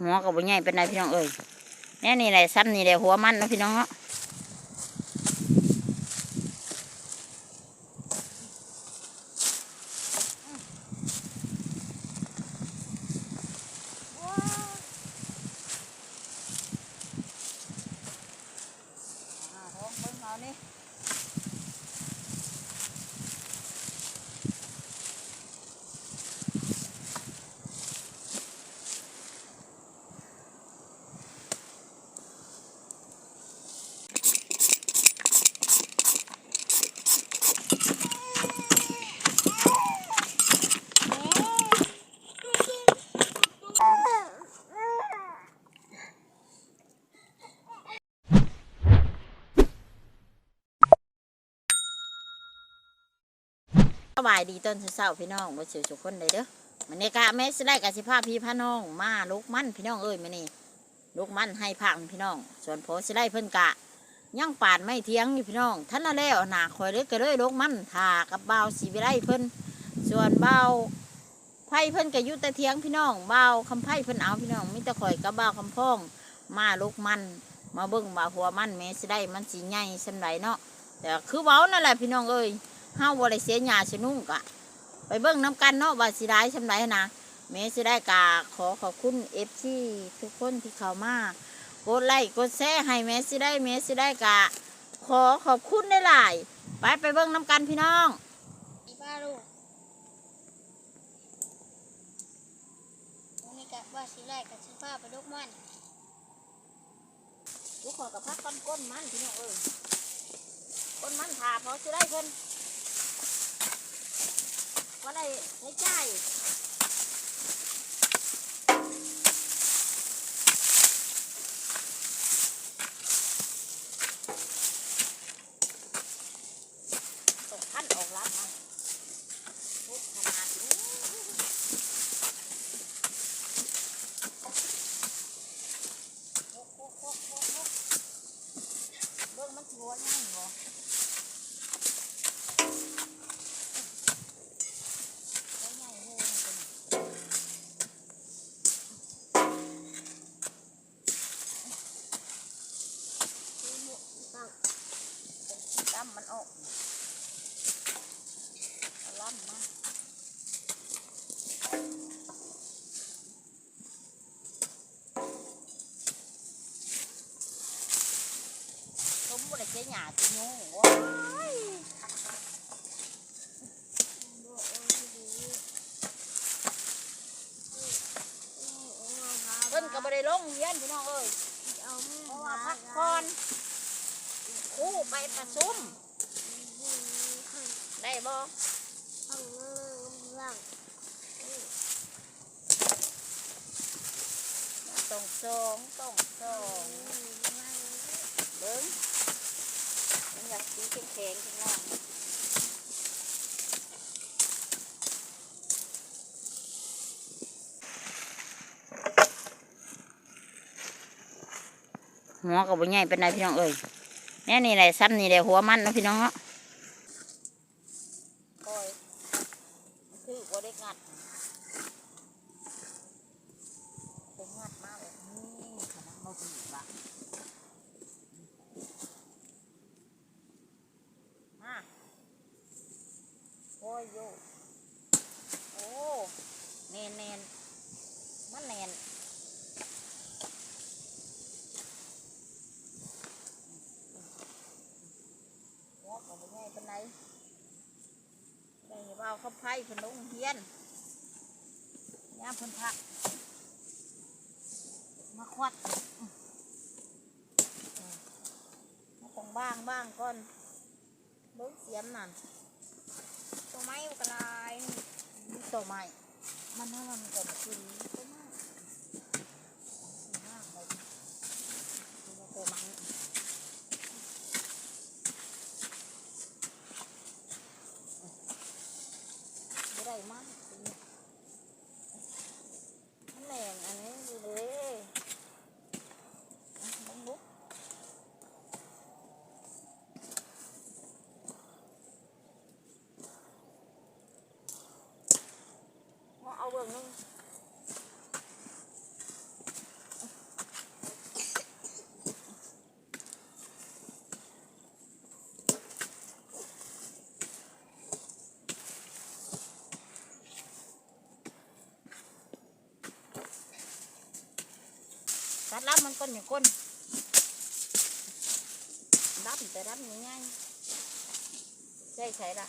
หัวกับใหญ่เป็นไรพี่น้องเอ้ยแน่นี่แหละซ้ำนี่แหละหัวมันนะพี่น้องเนาะ สบายดีต้นเช้าพี่น้องบ่เสียวทุกคนเลยเด้อมันนี่กะแม่สิได้กะสิพาพี่พาน้องมาลูกมันพี่น้องเอ้ยมื้อนี้ลูกมันให้พังพี่น้อง ส่วนโพสิได้เพิ่นกะยังปาดไม่เทียงอยู่พี่น้อง ท่านละแล้วหนาคอยเลยก็เลยลูกมันถากับเบาสิวิไลเพิ่นส่วนเบาไผ่เพิ่นก็อยู่แต่เทียงพี่น้องเบาคำไผ่เพิ่นเอาพี่น้องมีแต่ข่อยกับเบาคำพ้องมาลูกมัน มาเบิ่งว่าหัวมันแม่สิได้มันสิใหญ่สำไรเนาะแต่คือเว้านั่นแหละพี่น้องเอ้ย เฮาบ่ได้เสียหญ้าสียนุ่งกะ ไปเบิ่งน้ำกันเนาะว่าสิได้ชำไรนะแม่สิได้กาขอขอบคุณ FC ทุกคนที่เข้ามากดไลค์กดแชร์ให้แม่สิได้แม่สิได้กาขอขอบคุณได้หลายไปไปเบิ่งน้ำกันพี่น้องอีป้าลูกวันนี้กะว่าสิไล่กับสิฟ้าไปลูกมันทุกคนกับพักก้นก้นมันพี่น้องเอ้ยก้นมันถาพอสิได้เพิ่น ว่าได้ใช้จ่ายตกขั้นออกรับมาทุกขนาดนี้โอ้โหโอ้โหโอ้โหเบิ่งมันหัวง่ายเหรอ ลำมันออกเอาลำมาสม บูรณ์เจ๊หยาจีนูว้ายเพิ่นก็บ่ได้ลงเรียนพี่น้องเอ้ยเพราะว่าพักผ่อนคู่ไปประชุมได้บ่ต้องสองต้องสองเบิ้ง มันอยากสีแข็งข้างล่างหัวกับใหญ่เป็นไรพี่น้องเอ้ยแน่นี่แหละซ้ำนี่แหละหัวมันนะพี่น้องเนาะโอ้ยคือบ่ได้งัดเป็นงัดมากเลยนี่ขนาดเราดีว่ะมาโอ้ยโยโอ้เนนเนนมันเนน หัวของมันใหญ่เป็นไรได้ับไพ่เพนลงเฮียนย่ามพันพักมาควัดมาของบ้างบ้างก่อนเบิ้งเสียมนั่นตัวไม้กระลายตัวไม้มันน่ามันก็คือตัวใหม่สีมากเลยตัวใหม่ไม่ได้มากมันแหลงอันนี้ดูเลยอะลองลุกเอาเบิ่งนึง ตัด รับมันก้นอย่างก้นรับแต่รับง่ายๆใช่ใช่ละ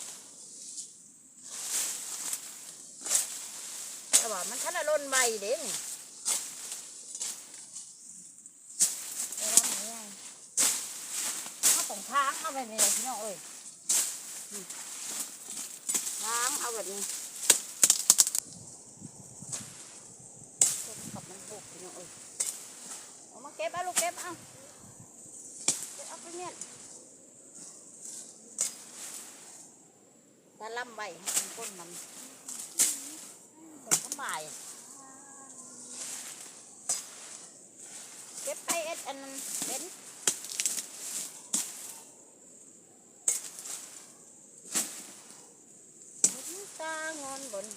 แต่ว่ามันทันได้ล้นใบเด้นี่แต่รับง่ายๆเอาต้องทางเอาแบบนี้เลยพี่น้องเอ้ยทางเอาแบบนี้ กับมันบุกพี่น้องเอ้ย เก็บเอาลูกเก็บเอาเก็บเอาไปเนี่ยตาล่ำใบให้มันก้นมันเป็นสบายเก็บไปเอ็ดอันนั้นเป็นตางอนบน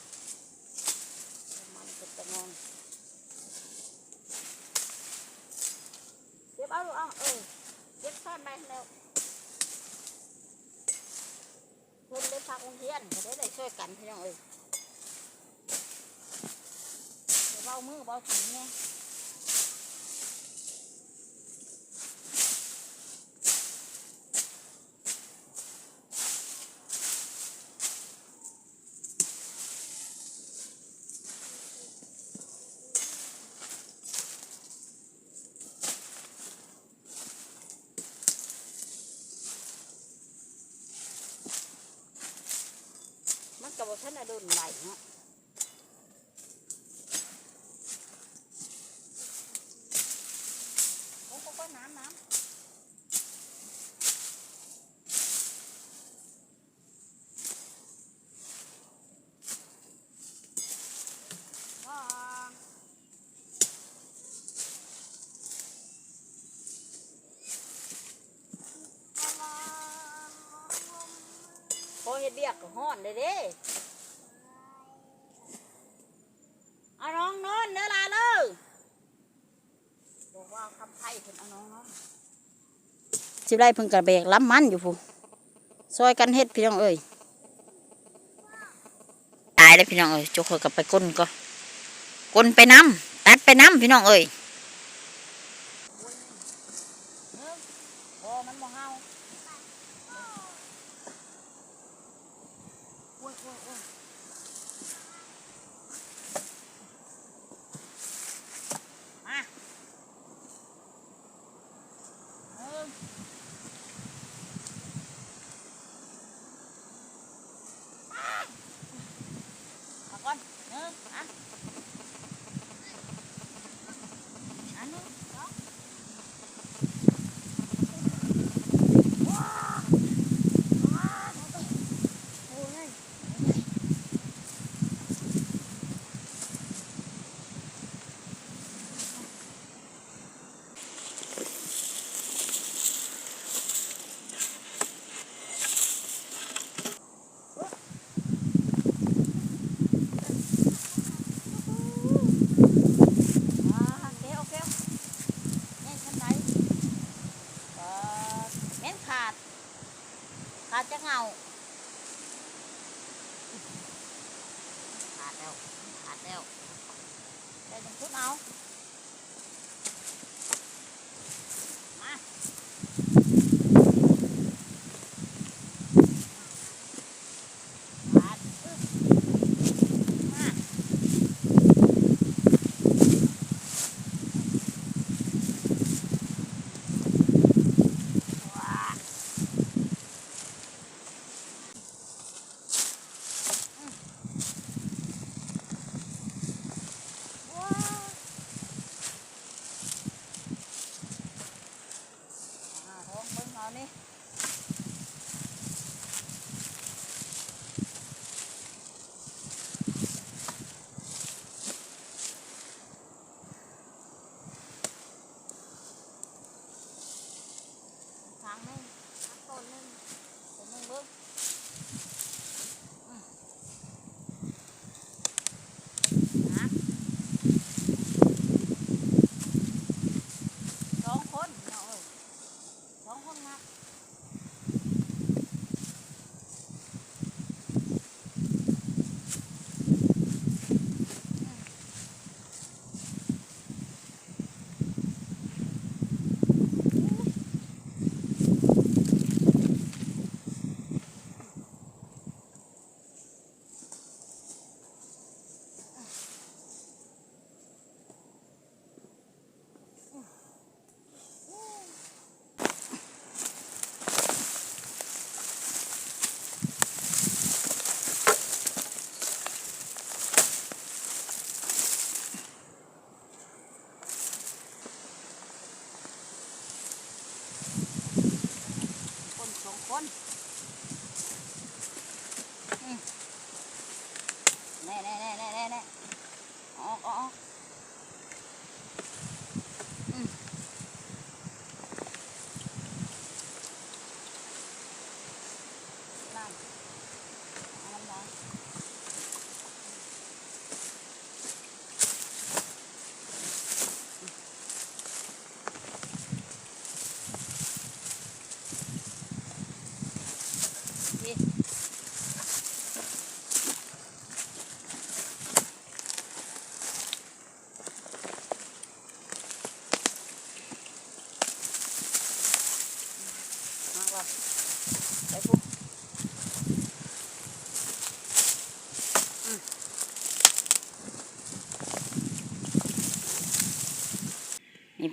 มันเป็นตางอน เก็บเอาลูกเอาเออเก็บซ่อนไปแล้วเพิ่นได้พักโรงเรียนจะได้ได้ช่ วยกันพี่น้องเอ้ยเบามือเบาถุงเนี่ยกับว่าท่านน่ะ โดนไหลเนาะโอ้โหก็น้ำน้ำอ่าพอเฮ็ดเบียกก็ฮ้อนเลยเด้เอาน้องนอนเด้อล่ะเด้อบอกว่า คำไทยเพิ่นเอาน้องนอนสิได้เพิ่งกระแบกล้ำมันอยู่พูซอยกันเฮ็ดพี่น้องเอ้ยตายแล้วพี่น้องเอ้ยจุกคนกับไปก้นก็ก้นไปน้ำตัดไปน้ำพี่น้องเอ้ย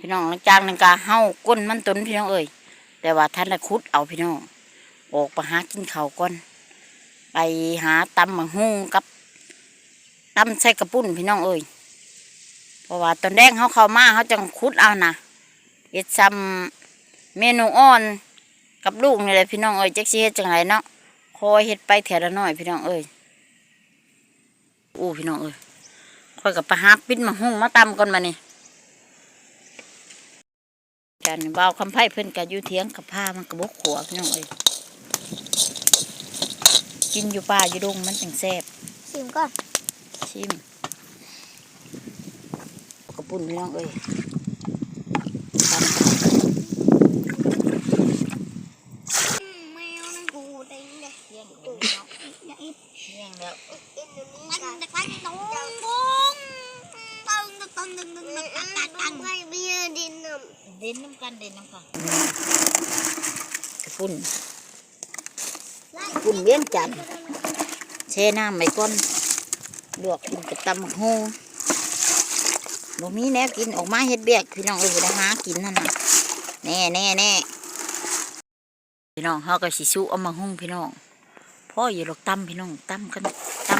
พี่น้องหลังจากนั้นก็เฮาก้นมันตุนพี่น้องเอ้ยแต่ว่าท่านละคุดเอาพี่น้องออกไปหากินเขาก่อน ไปหาตำมังหุงกับตำใส่กระปุ้นพี่น้องเอ้ยเพราะว่าตอนแรกเขาเข้ามาเขาจังคุดเอานะเอ็ดซำเมนูอ่อนกับลูกนี่แหละพี่น้องเอ้ยจักสิเฮ็ดจังไรเนาะคอยเฮ็ดไปแถวละน้อยพี่น้องเอ้ยอู้พี่น้องเอ้ยคอยกับปลาหาปิ้นมาหุ้งมาตำก่อนมานี่ จานเบาวคำไพ่เพิ่นกับอยู่เถียงกับผ้ามันกระบกขัวพี่น้องเอ้ยกินอยู่ป่าอยู่ดงมันจังแซ่บชิมก่อนชิมกระปุ่นพี่น้องเอ้ย นน้ำกันเด่นน้ำกันกระปุ่นปุ่นเวียงจันทน์เชน้ำไม่ก้นลวกกินกับตำบักฮูบ่มีแนวกินออกมาเฮ็ดเบียกพี่น้องเอ้ยบ่ได้หากินนั่นน่ะแน่แน่แน่พี่น้องเฮาก็สิสู้เอามาหุ้งพี่น้องพ่ออยู่หรอกตำพี่น้องตำกันต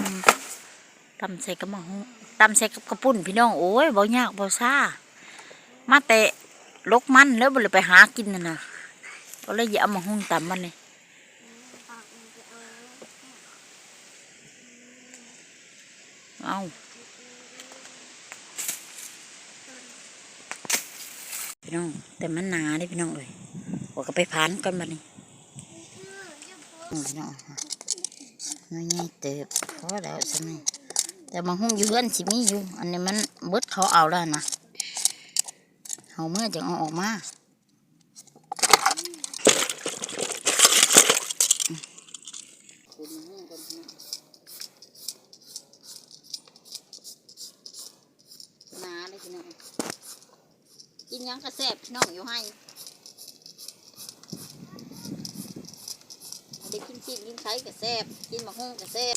ำตำใส่กับมาหุ้งตำใส่กับกระปุ่นพี่น้องโอ้ยบ่ยากบ่ซ่ามาแต่ ลกมันแล้วบ่เลยไปหากินนั่นน่ะก็เลยอย่าเอามาหุ้งตำมันเลยเอาพี่น้อง แต่มันหนาเลยพี่น้องเอ้ยว่าก็ไปพันก่อนมานี่พี่น้องน้อยใหญ่เติบพอแล้วใช่ไหมแต่บางห้งอยู่เพื่อนสิมีอยู่ อันนี้มันเบิดเขาเอาแล้วนะ เอาเมื่อจะเอาออกมาอืมขุดมาหุ้งก่อนาเลยพี่น้องกินยังกระแซบพี่น้องอยู่ให้ได้กินกินกินไข่กระแซบกินมะฮุ่งกระแซบ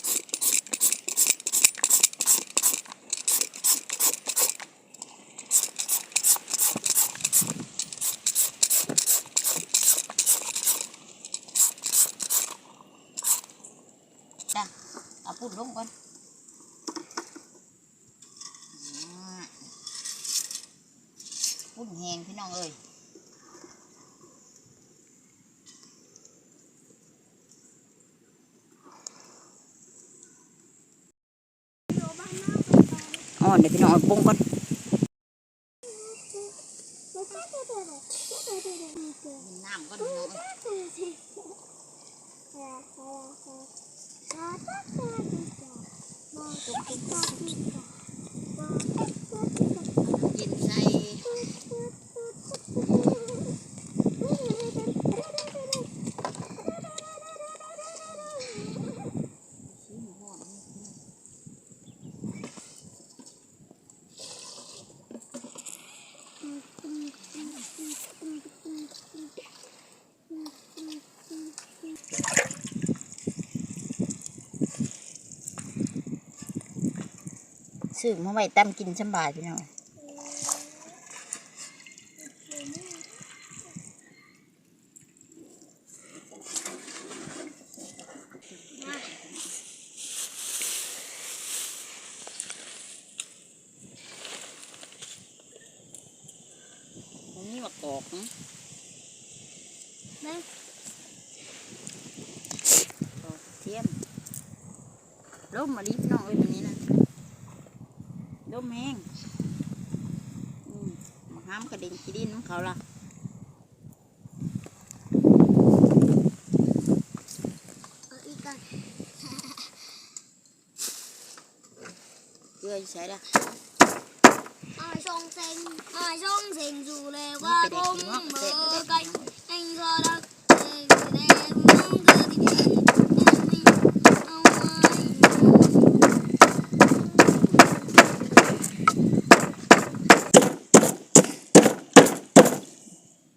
จ้ะเอาปุ่น ลงก่อนปุ่นแหงพี่น้องเอ้ยอ๋อเดี๋ยวพี่น้องเอาปรุงก่อนน้ำก่อนพี่น้องเอ้ย 我是不 ซื้อมาไว้ตั้มกินสบายพี่น้องนี่มากอกนะนะเทียมล้มมาลิบน้องไว้ตรงนี้นะ มแห้งอืมมาห้ามกระเด็นกีดินของเขาล่ะเอาอีกก่อนเกลืออยู่ใช้ละ ai xong sen ai xong sen dù lè qua bông mơ cây anh cho đất đen đen mong cơ thì đen đen ông ơi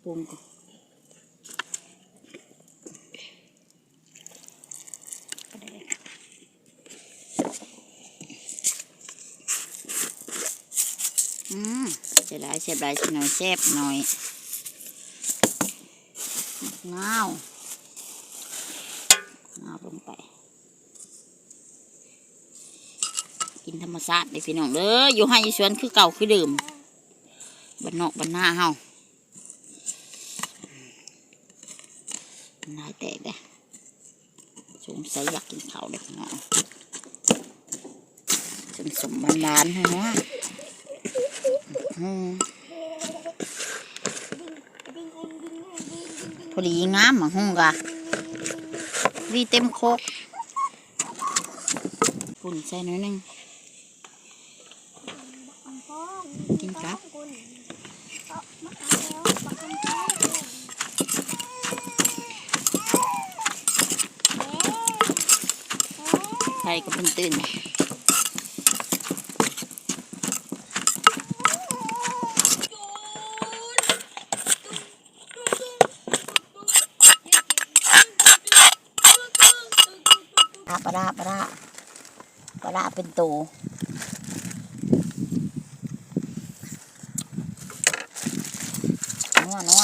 ปรุงก่อนอืม เสียดายเสียดายสิหน่อยแซ่บหน่อยเงาวงาลงไป กินธรรมชาติเลยพี่น้องเด้ออยู่ให้อยู่สวนคือเก่าคือเดิมบ้านนอกบ้านหน้าเฮานายแตกเด้สงสัยอยากกินข้าเด็กน้องสมสมบันาลๆให้นะอืม พอดีงามมาหุ่งกะวีเต็มโคกปุ่นใส่หน่อยหนึง Kim cáp. ใส่ก็เป็นตื่น ปลาปลาปลาปลาเป็นตัวนัวนัว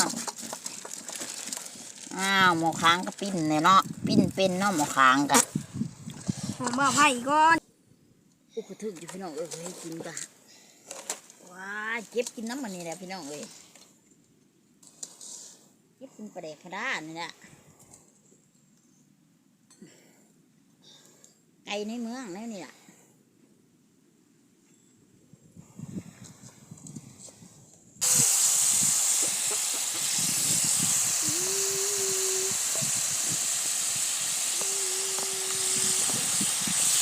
อ้าวหมอค้างก็ปิ้นเนี่ยเนาะปิ้นเป็นเนาะหมอค้างกะผมบอกให้ก่อนอุกถึกอยู่พี่น้องเอ้ยให้กินกะว้าเก็บกินน้ำมันนี่แหละพี่น้องเอ้ยเก็บเป็นประเดกพระดานี่แหละไก่ ในเมืองนี่นี่แหละ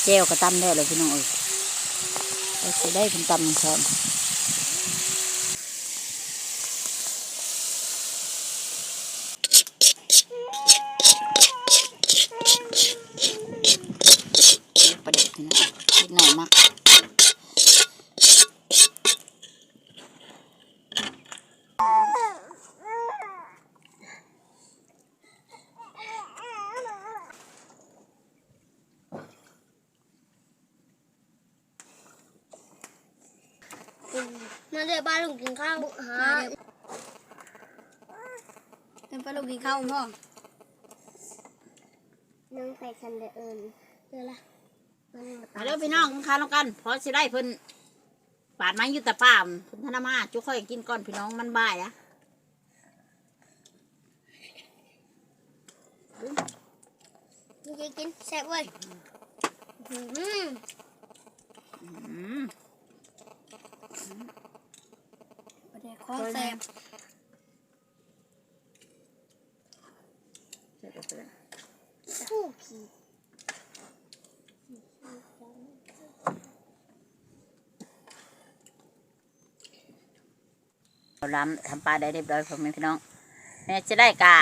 เจลก็ตำได้เลยพี่น้องเอ้ยเราจะได้เป็นตำมันซ้อนประเด็กพี่น้องนิดหน่อยมาก มาเดี๋ยวป้าลุงกินข้าวหาเดี๋ยวป้าลุงกินข้าวพ่อนึ่งใส่คันเดเอิญเดี๋ยวละมาแล้วพี่น้องค้าแล้วกันเพราะสิได้เพิ่นปาดไม้อยุตะป้ามเพิ่นธนมาจุค่อยกินก่อนพี่น้องมันบ่ายอะนี่จะกินแซ่บเว้ยอืมอืมประเดี๋ยวของแซ่บ เสร็จแล้วเสร็จแล้ว ผู้ขี่ เรา ล้ำทำปลาได้เรียบร้อยพ่อแม่พี่น้องแม่จะได้กะ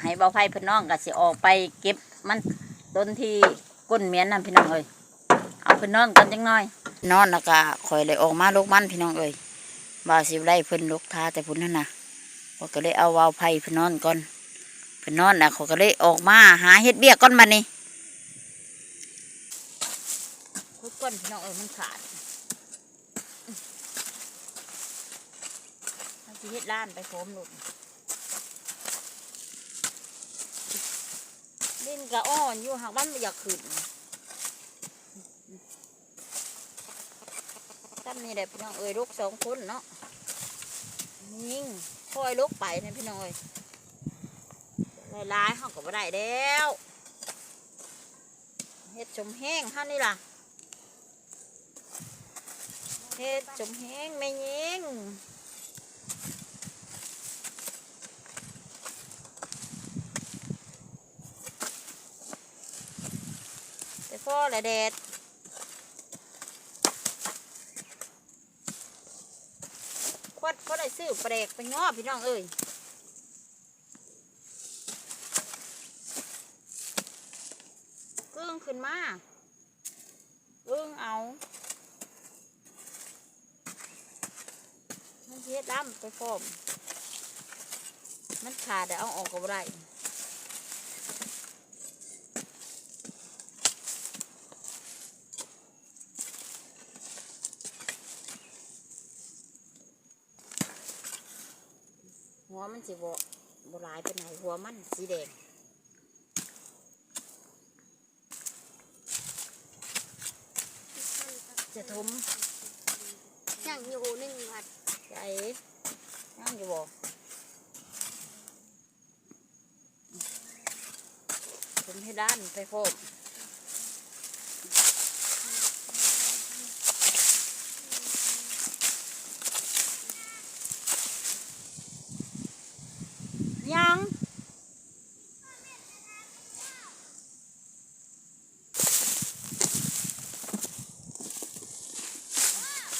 ให้เบาไฟพี่น้องกะสิออกไปเก็บมันต้นที่ก้นเมียนนั่นพี่น้องเอ้ยเอาพิ่นนอนกันจังหน่อย นอนแล้วก็คอยเลยออกมาลูกมันพี่น้องเอ้ยบ่าวสิไล่เพิ่นลูกทาแต่พุ่นนั่นน่ะพอยก็เลยเอาวาวไฟเพิ่นนอนก่อนพิ่นนอนแล้วเขาก็เลยออกมาหาเฮ็ดเบี้ยก่อนบัดนี้คุดก้นพี่น้องเอ้ยมันขาด เอาสิเฮ็ดล้านไปโฟมลูกดินก็อ่อนอยู่หากมันไม่อยากขึ้นตั้มนี่แหละพี่น้องเอ้ยลูกสองคนเนาะยิงคอยลูกไปนะพี่น้องเอ้ยลายๆเขาก็บ่ได้แล้วเฮ็ดชมแห้งท่านนี่ล่ะเฮ็ดจมแห้งไม่ยิงแต่พ่อ ละแดดควัดเขาได้ซื้อเปรกไปงอพี่น้องเอ้ยกึ้งขึ้นมาเอื้งเอามันเฮ็ดดำไปฟอมมันขาดแต่เอาออกก็บ่ได้ มันสิบ่บ่หลายไปไหนใดหัวมันสีแดงจะทมย่างอยู่หนึ่งผัดใจยังอยู่บ่ทมให้ด้านไปฟอม ยัง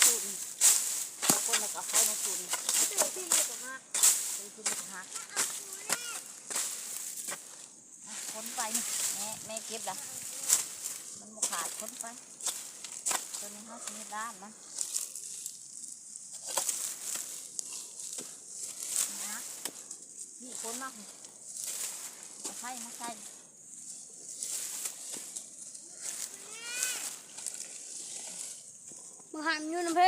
จุนเอาคนละกับเขามาจุน เดี๋ยวพี่เลยกับมา ไปจุนหักอะคนไปนี่แม่แม่เก็บละมันบ่ขาดคนไป ตัวนี้เขาสีด้านมันนะนี่คนมากจะใช่มาใช่มาหันอยู่น้ำเพ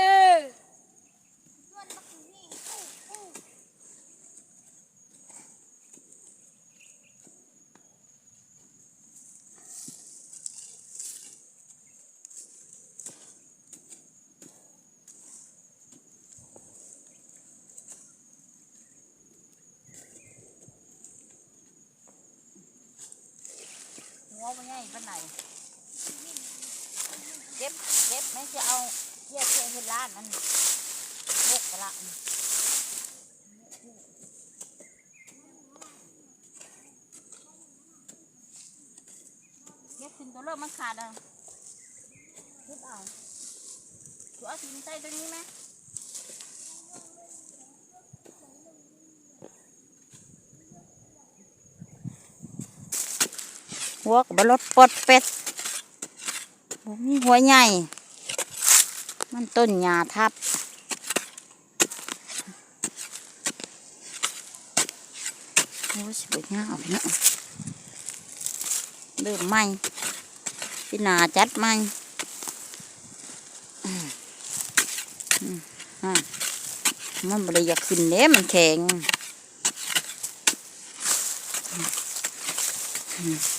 ลหัวมันใหญ่ปานไหนเก็บเก็บไม่จะเอาเทียเทียเห็นร้านมันเล็กกะละเก็บขึ้นตัวเริ่มมันขาดอะเก็บเอาตัวเอาสินใส่ตัวนี้ไหม หัวกับบรถปดเป็ดมีหัวใหญ่ มันต้นหญ้าทับโอ้ยสวยงามพี่น้องเริ่มใหม่พี่นาจัดใหม่มันบ่ได้อยากขึ้นเด้มันแข็งอืม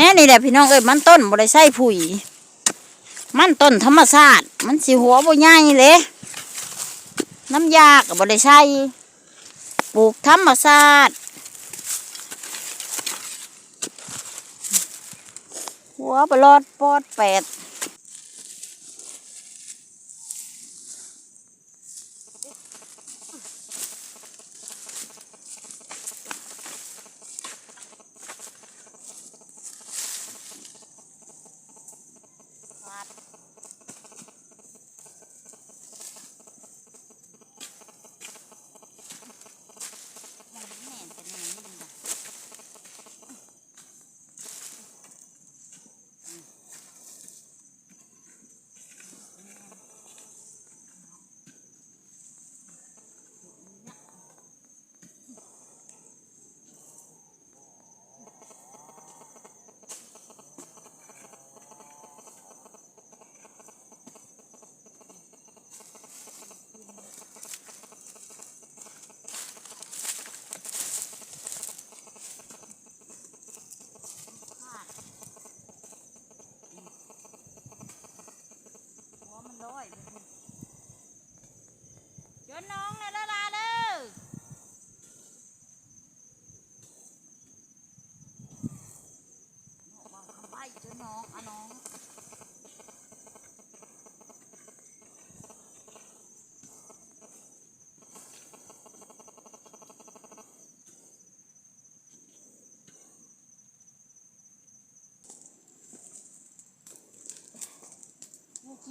แน่นี่แหละพี่น้องเอ้ยมันต้นบ่ได้ใส่ผุยมันต้นธรรมชาติมันสีหัวบ่ใหญ่เลยน้ำยากับ่ได้ใส่ปลูกธรรมชาติหัวบลอดปอดแปด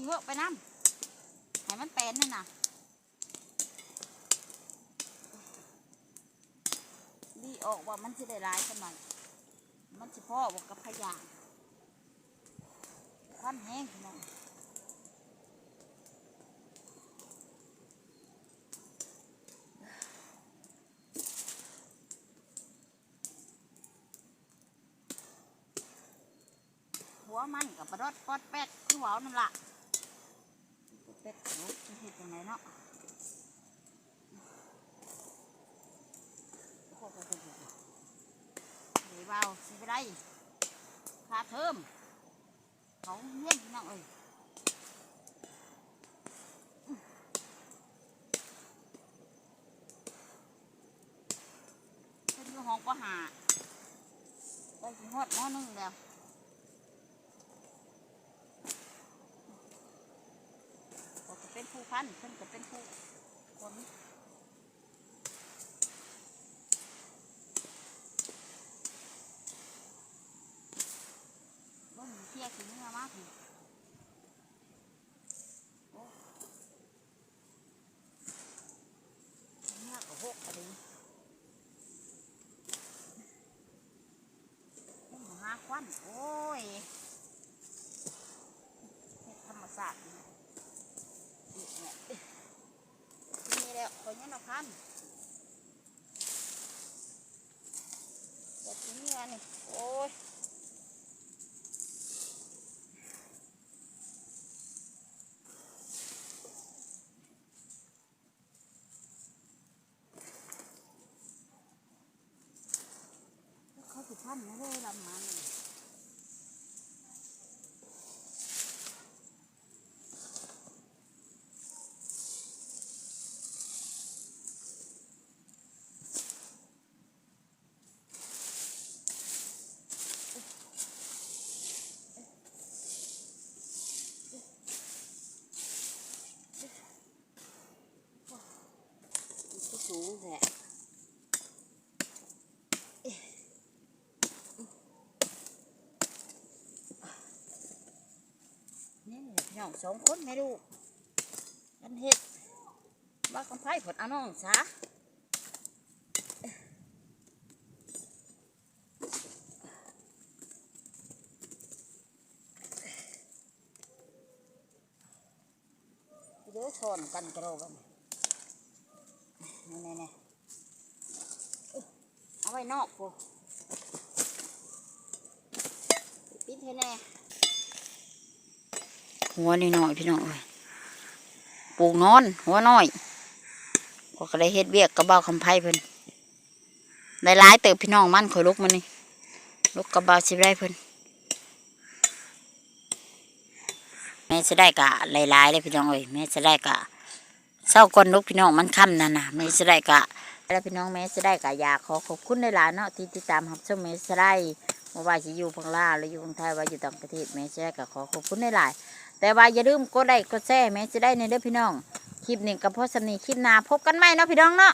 เยอะไปน้ำให้มันเป็นนี่นะดีออกว่ามันจะได้ร้ายขนาดมันจะพ่อบอกกับพยางควันแห้งพี่น้องหัวมันกับปลาดดปอดแป๊ดคือหวาวนั่นล่ะ เป็ดลูกจะเห็ดยังไงเนาะโอ้โหโอ้โหโอ้โหเดี๋ยวเบาสิไปได้ค่าเทอมเขาเงี้ยน้องเอ้ยเป็นห้องก็หาไปสิฮอดหม้อนึงแล้ว เขา กันเพิ่นก็เป็นผู้คนบ่มีเที่ยขี้เนื้อมากพี่โอ้เนื้อก็หกกระดีเพิ่นมาหาควันโอ้ยเฮ็ดธรรมศาสตร์นี่ นี่แหละนี่แหละ คนนี้นะพันแต่ทีนี้อันนี่โอ้ยเขาสิพันไม่ได้ลำมัน ก็สูงแหละนี่แหละพี่น้ องสองคนไม่รู้กันเฮ็ดบ้ากันไพ่ผลอาน้องซะเดี๋ยวชนกันกระโดดนี่นี่นี่เอาไว้นอกกูปิดให้แน่ หัวนี่หน่อยพี่น้องเอ้ยปลูกนอน หัวน้อยก็ก็ได้เฮ็ดเวียกกระเบ้าคำไพ่เพิ่นได้หลายเติบพี่น้องมันข่อยลุกมันนี่ลุกกระเบ้าสิได้เพิ่นแม่จะได้กะหลายๆเลยพี่น้องเอ้ยแม่จะได้กะเศร้าก่อนลูกพี่น้องมันค่ำนั่นนะไม่จะได้กะแล้วพี่น้องแม่จะได้กะอยากขอขอบคุณในหลายเนาะที่ติดตามรับชมแม่จะได้ม่ว่าจะอยู่พังลาหรืออยู่เมืองไทยว่าอยู่ต่างประเทศแม่จะได้กะขอขอบคุณในหลาย แต่ว่าอย่าลืมกดไลค์กดแชร์แม่จะได้ในเด้อพี่น้อง คลิปนี้กับพ่อสนีคลิปหน้าพบกันใหม่เนาะพี่น้องเนาะ